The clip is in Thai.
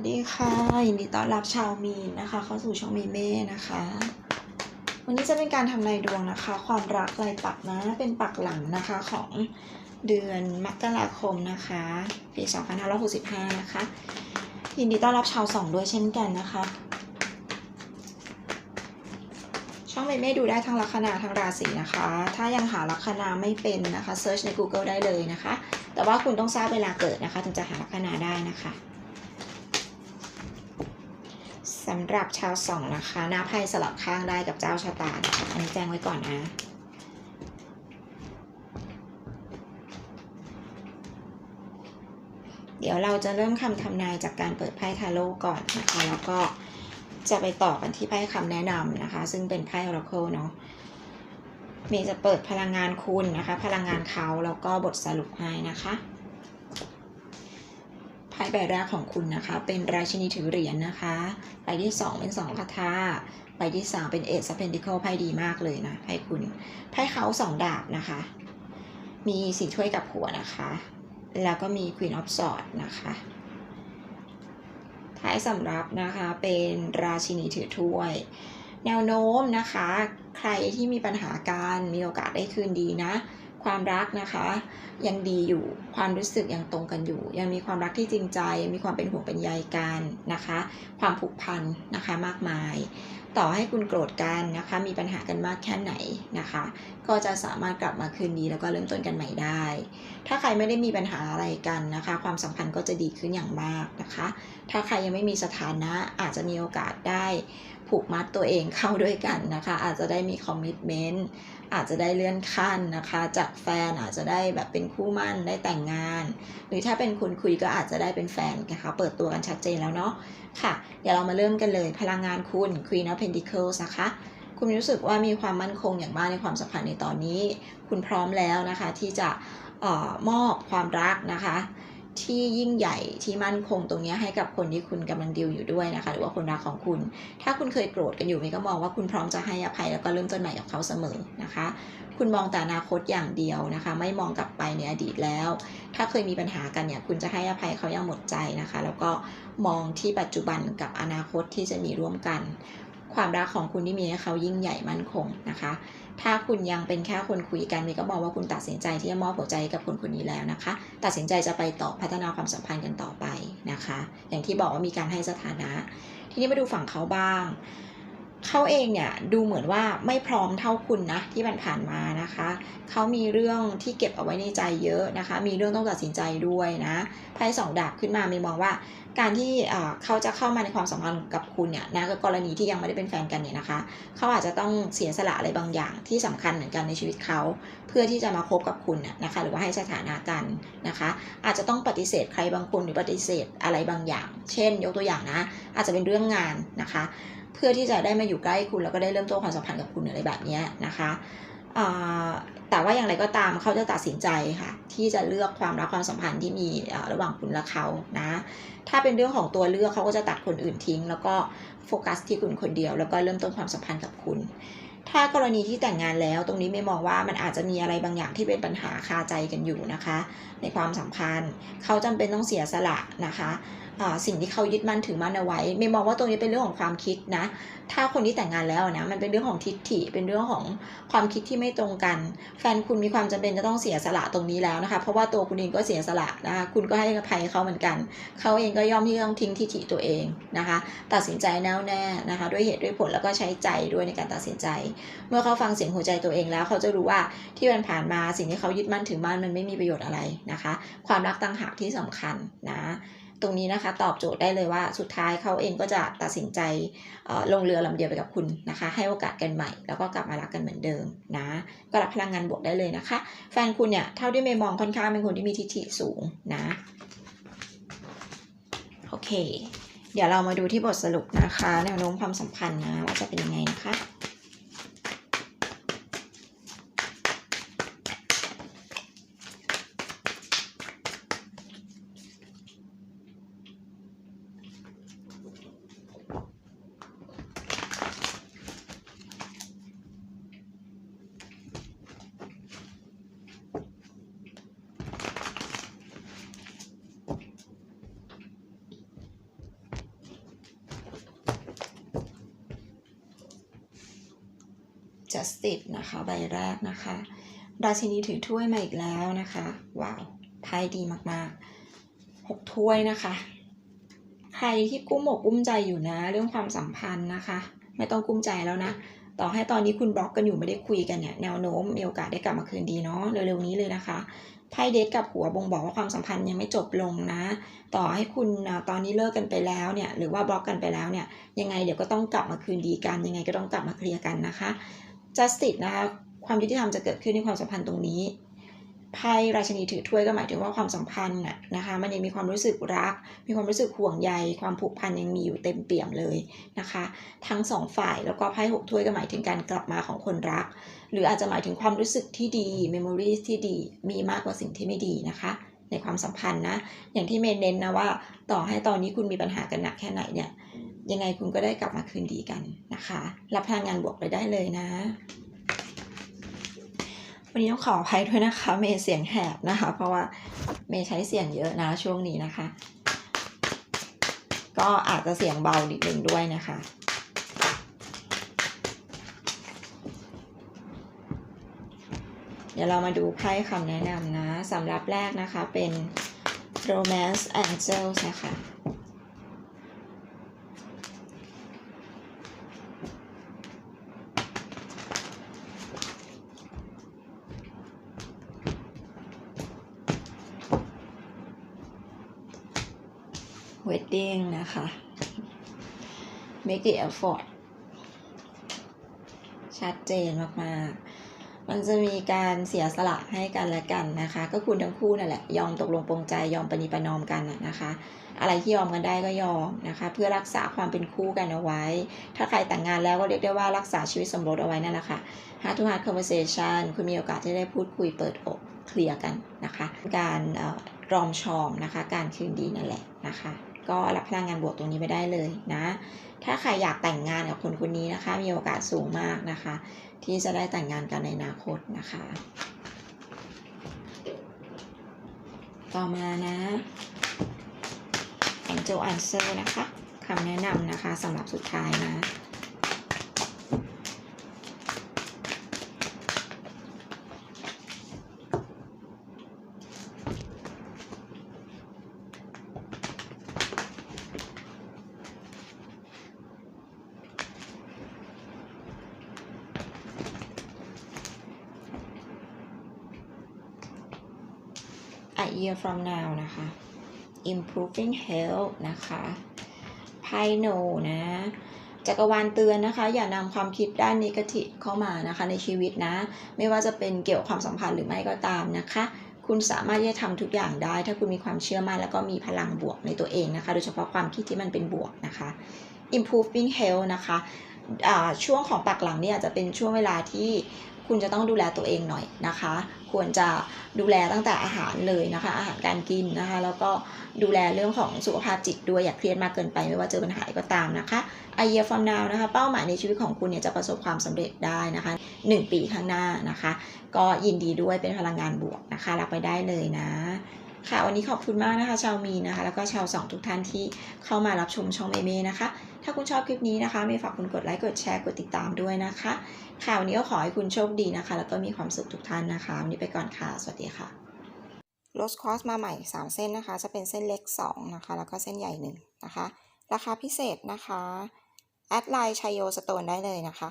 วัสดีค่ะยินดีต้อนรับชาวมีนนะคะ เข้าสู่ช่องมีเม่นะคะ วันนี้จะเป็นการทำนายดวงนะคะ ความรักรายปักนะเป็นปักหลังนะคะของเดือนมกราคมนะคะปี2565นะคะยินดีต้อนรับชาวสองด้วยเช่นกันนะคะ ช่องเมเม่ดูได้ทั้งลัคนาทั้งราศีนะคะ ถ้ายังหาลัคนาไม่เป็นนะคะเซิร์ชใน Google ได้เลยนะคะ แต่ว่าคุณต้องทราบเวลาเกิดนะคะ ถึงจะหาลัคนาได้นะคะ สำหรับชาวสองนะคะหน้าไพ่สลับข้างได้กับเจ้าชะตานะคะอันนี้แจ้งไว้ก่อนนะเดี๋ยวเราจะเริ่มคำทำนายจากการเปิดไพ่ทาโร่ก่อนนะคะ แล้วก็จะไปต่อกันที่ไพ่คำแนะนำนะคะ ซึ่งเป็นไพ่ Oracle เนาะเมย์จะเปิดพลังงานคุณนะคะ พลังงานเขาแล้วก็บทสรุปให้นะคะ ไพ่ใบแรกของคุณนะคะ เป็นราชินีถือเหรียญนะคะใบที่สองเป็นสองคาถาใบที่สามเป็นเอซ p เพนติเคิลไพ่ดีมากเลยนะไพ่คุณไพ่เขาสองดาบนะคะ มีสีถ้วยกับหัวนะคะ แล้วก็มี Queen of s w o r d นะคะท้ายสำรับนะคะเป็นราชินีถือถ้วย แนวโน้มนะคะ ใครที่มีปัญหาการมีโอกาสได้คืนดีนะ ความรักนะคะ ยังดีอยู่ความรู้สึกยังตรงกันอยู่ ยังมีความรักที่จริงใจยังมีความเป็นห่วงเป็นใยกันนะคะ ความผูกพันนะคะมากมาย ต่อให้คุณโกรธกันนะคะ มีปัญหากันมากแค่ไหนนะคะ ก็จะสามารถกลับมาคืนดีแล้วก็เริ่มต้นกันใหม่ได้ ถ้าใครไม่ได้มีปัญหาอะไรกันนะคะ ความสัมพันธ์ก็จะดีขึ้นอย่างมากนะคะ ถ้าใครยังไม่มีสถานะอาจจะมีโอกาสได้ผูกมัดตัวเองเข้าด้วยกันนะคะ อาจจะได้มีคอมมิชเมนต์ อาจจะได้เลื่อนขั้นนะคะ จากแฟนอาจจะได้แบบเป็นคู่มั่นได้แต่งงาน หรือถ้าเป็นคุณคุยก็อาจจะได้เป็นแฟนนะคะเปิดตัวกันชัดเจนแล้วเนาะค่ะ เดี๋ยวเรามาเริ่มกันเลยพลังงานคุณ Queen of Pentacles นะคะ คุณรู้สึกว่ามีความมั่นคงอย่างมากในความสัมพันธ์ในตอนนี้ คุณพร้อมแล้วนะคะที่จะออมอบความรักนะคะ ที่ยิ่งใหญ่ที่มั่นคงตรงนี้ให้กับคนที่คุณกำลังดิวอยู่ด้วยนะคะ หรือว่าคนรักของคุณ ถ้าคุณเคยโกรธกันอยู่เมย์ก็มองว่าคุณพร้อมจะให้อภัยแล้วก็เริ่มต้นใหม่กับเขาเสมอนะคะ คุณมองแต่อนาคตอย่างเดียวนะคะ ไม่มองกลับไปในอดีตแล้ว ถ้าเคยมีปัญหากันเนี่ยคุณจะให้อภัยเขาอย่างหมดใจนะคะ แล้วก็มองที่ปัจจุบันกับอนาคตที่จะมีร่วมกัน ความรักของคุณที่มีให้เขายิ่งใหญ่มั่นคงนะคะ ถ้าคุณยังเป็นแค่คนคุยกันมีก็บอกว่าคุณตัดสินใจที่จะมอบหัวใจให้กับคนคนนี้แล้วนะคะ ตัดสินใจจะไปต่อพัฒนาความสัมพันธ์กันต่อไปนะคะ อย่างที่บอกว่ามีการให้สถานะ ทีนี้มาดูฝั่งเขาบ้าง เขาเองเนี่ยดูเหมือนว่าไม่พร้อมเท่าคุณนะที่ผ่านมานะคะ เขามีเรื่องที่เก็บเอาไว้ในใจเยอะนะคะ มีเรื่องต้องตัดสินใจด้วยนะไพ่สองดาบขึ้นมามีมองว่า การที่เขาจะเข้ามาในความสัมพันธ์กับคุณเนี่ยนะกรณีที่ยังไม่ได้เป็นแฟนกันเนี่ยนะคะ เขาอาจจะต้องเสียสละอะไรบางอย่างที่สำคัญเหมือนกันในชีวิตเขา เพื่อที่จะมาคบกับคุณน่ะนะคะ หรือว่าให้สถานะกันนะคะ อาจจะต้องปฏิเสธใครบางคนหรือปฏิเสธอะไรบางอย่าง เช่น ยกตัวอย่างนะ อาจจะเป็นเรื่องงานนะคะ เพื่อที่จะได้มาอยู่ใกล้คุณแล้วก็ได้เริ่มต้นความสัมพันธ์กับคุณอะไรแบบนี้นะคะแต่ว่าอย่างไรก็ตามเขาจะตัดสินใจค่ะ ที่จะเลือกความรักความสัมพันธ์ที่มีระหว่างคุณและเขานะ ถ้าเป็นเรื่องของตัวเลือกเขาก็จะตัดคนอื่นทิ้ง แล้วก็โฟกัสที่คุณคนเดียว แล้วก็เริ่มต้นความสัมพันธ์กับคุณ ถ้ากรณีที่แต่งงานแล้ว ตรงนี้ไม่มองว่ามันอาจจะมีอะไรบางอย่างที่เป็นปัญหาคาใจกันอยู่นะคะ ในความสัมพันธ์ เขาจำเป็นต้องเสียสละนะคะ สิ่งที่เขายึดมั่นถือมั่นเอาไว้ไม่มองว่าตรงนี้เป็นเรื่องของความคิดนะ ถ้าคนที่แต่งงานแล้วนะมันเป็นเรื่องของทิฏฐิเป็นเรื่องของความคิดที่ไม่ตรงกัน แฟนคุณมีความจำเป็นจะต้องเสียสละตรงนี้แล้วนะคะ เพราะว่าตัวคุณเองก็เสียสละนะคะคุณก็ให้อภัยเขาเหมือนกัน เขาเองก็ย่อมที่จะต้องทิ้งทิฏฐิตัวเองนะคะ ตัดสินใจแน่วแน่นะคะ ด้วยเหตุด้วยผลแล้วก็ใช้ใจด้วยในการตัดสินใจ เมื่อเขาฟังเสียงหัวใจตัวเองแล้ว เขาจะรู้ว่าที่มันผ่านมาสิ่งที่เขายึดมั่นถือมั่นมันไม่มีประโยชน์อะไรนะคะ ความรักต่างหากที่สำคัญนะ ตรงนี้นะคะตอบโจทย์ได้เลยว่าสุดท้ายเขาเองก็จะตัดสินใจลงเรือลำเดียวไปกับคุณนะคะ ให้โอกาสกันใหม่ แล้วก็กลับมารักกันเหมือนเดิมนะก็รับพลังงานบวกได้เลยนะคะ แฟนคุณเนี่ยเท่าที่เมย์มองค่อนข้างเป็นคนที่มีทิฐิสูงนะโอเค เดี๋ยวเรามาดูที่บทสรุปนะคะ แนวโน้มความสัมพันธ์นะว่าจะเป็นยังไงนะคะ justice นะคะใบแรกนะคะ ราชินีถือถ้วยมาอีกแล้วนะคะ ว้าวไพ่ดีมากๆหกถ้วยนะคะ ใครที่กุ้มอกกุ้มใจอยู่นะ เรื่องความสัมพันธ์นะคะ ไม่ต้องกุ้มใจแล้วนะต่อให้ตอนนี้คุณบล็อกกันอยู่ไม่ได้คุยกันเนี่ยแนวโน้มมีโอกาสได้กลับมาคืนดีเนาะเร็วๆนี้เลยนะคะไพ่เดทกับหัวบ่งบอกว่าความสัมพันธ์ยังไม่จบลงนะ ต่อให้คุณตอนนี้เลิกกันไปแล้วเนี่ยหรือว่าบล็อกกันไปแล้วเนี่ยยังไงเดี๋ยวก็ต้องกลับมาคืนดีกันยังไงก็ต้องกลับมาเคลียร์กันนะคะ justice นะคะความยุติธรรมจะเกิดขึ้นในความสัมพันธ์ตรงนี้ไพ่ราชนีถือถ้วยก็หมายถึงว่าความสัมพันธ์น่ะนะคะมันยังมีความรู้สึกรัก มีความรู้สึกห่วงใย ความผูกพันยังมีอยู่เต็มเปี่ยมเลยนะคะ ทั้งสองฝ่ายแล้วก็ไพ่หกถ้วยก็หมายถึงการกลับมาของคนรัก หรืออาจจะหมายถึงความรู้สึกที่ดี memories ที่ดีมีมากกว่าสิ่งที่ไม่ดีนะคะ ในความสัมพันธ์นะอย่างที่เมนเน้นนะว่า ต่อให้ตอนนี้คุณมีปัญหากันหนักแค่ไหนเนี่ย ยังไงคุณก็ได้กลับมาคืนดีกันนะคะ รับพลังงานบวกไปได้เลยนะ วันนี้ต้องขออภัยด้วยนะคะ เมย์เสียงแหบนะคะ เพราะว่าเมย์ใช้เสียงเยอะนะช่วงนี้นะคะ ก็อาจจะเสียงเบานิดนึงด้วยนะคะเดี๋ยวเรามาดูไพ่คำแนะนำนะสำหรับแรกนะคะเป็น romance angels นะคะ wedding นะคะ make the effort ชัดเจนมากๆ มันจะมีการเสียสละให้กันและกันนะคะ ก็คุณทั้งคู่นั่นแหละ ยอมตกลงปรงใจยอมปณิประนอมกันนะคะ อะไรที่ยอมกันได้ก็ยอมนะคะ เพื่อรักษาความเป็นคู่กันเอาไว้ ถ้าใครแต่งงานแล้วก็เรียกได้ว่ารักษาชีวิตสมรสเอาไว้นั่นแหละค่ะ Heart to Heart Conversation คุณมีโอกาสที่ได้พูดคุยเปิดอกเคลียร์กันนะคะ การรอมชอมนะคะ การคืนดีนั่นแหละนะคะ ก็รับพลังงานบวกตรงนี้ไปได้เลยนะ ถ้าใครอยากแต่งงานกับคนคนนี้นะคะ มีโอกาสสูงมากนะคะ ที่จะได้แต่งงานกันในอนาคตนะคะ ต่อมานะ Angel Answer นะคะคำแนะนำนะคะสำหรับสุดท้ายนะ a year from now นะคะ improving health นะคะไพ่โนนะ จักรวาลเตือนนะคะ อย่านำความคิดด้านนิเกทีฟเข้ามานะคะในชีวิตนะ ไม่ว่าจะเป็นเกี่ยวกับความสัมพันธ์หรือไม่ก็ตามนะคะ คุณสามารถที่จะทำทุกอย่างได้ ถ้าคุณมีความเชื่อมั่นแล้วก็มีพลังบวกในตัวเองนะคะ โดยเฉพาะความคิดที่มันเป็นบวกนะคะ improving health นะคะช่วงของปักหลังเนี่ยจะเป็นช่วงเวลาที่ คุณจะต้องดูแลตัวเองหน่อยนะคะ ควรจะดูแลตั้งแต่อาหารเลยนะคะ อาหารการกินนะคะ แล้วก็ดูแลเรื่องของสุขภาพจิตด้วยอย่าเครียดมากเกินไปไม่ว่าเจอปัญหาก็ตามนะคะ a year from now นะคะ เป้าหมายในชีวิตของคุณเนี่ยจะประสบความสำเร็จได้นะคะ 1 ปีข้างหน้านะคะ ก็ยินดีด้วยเป็นพลังงานบวกนะคะ รับไปได้เลยนะ ค่ะวันนี้ขอบคุณมากนะคะ ชาวมีนะคะ แล้วก็ชาวสองทุกท่านที่เข้ามารับชมช่องเมเมนะคะ ถ้าคุณชอบคลิปนี้นะคะเมย์ฝากคุณกดไลค์กดแชร์กดติดตามด้วยนะคะค่ะวันนี้ก็ขอให้คุณโชคดีนะคะ แล้วก็มีความสุขทุกท่านนะคะวันนี้ไปก่อนค่ะ สวัสดีค่ะโรสคอสมาใหม่ 3 เส้นนะคะ จะเป็นเส้นเล็ก 2 นะคะ แล้วก็เส้นใหญ่ 1 นะคะ ราคาพิเศษนะคะ แอดไลน์ชัยโยสโตนได้เลยนะคะ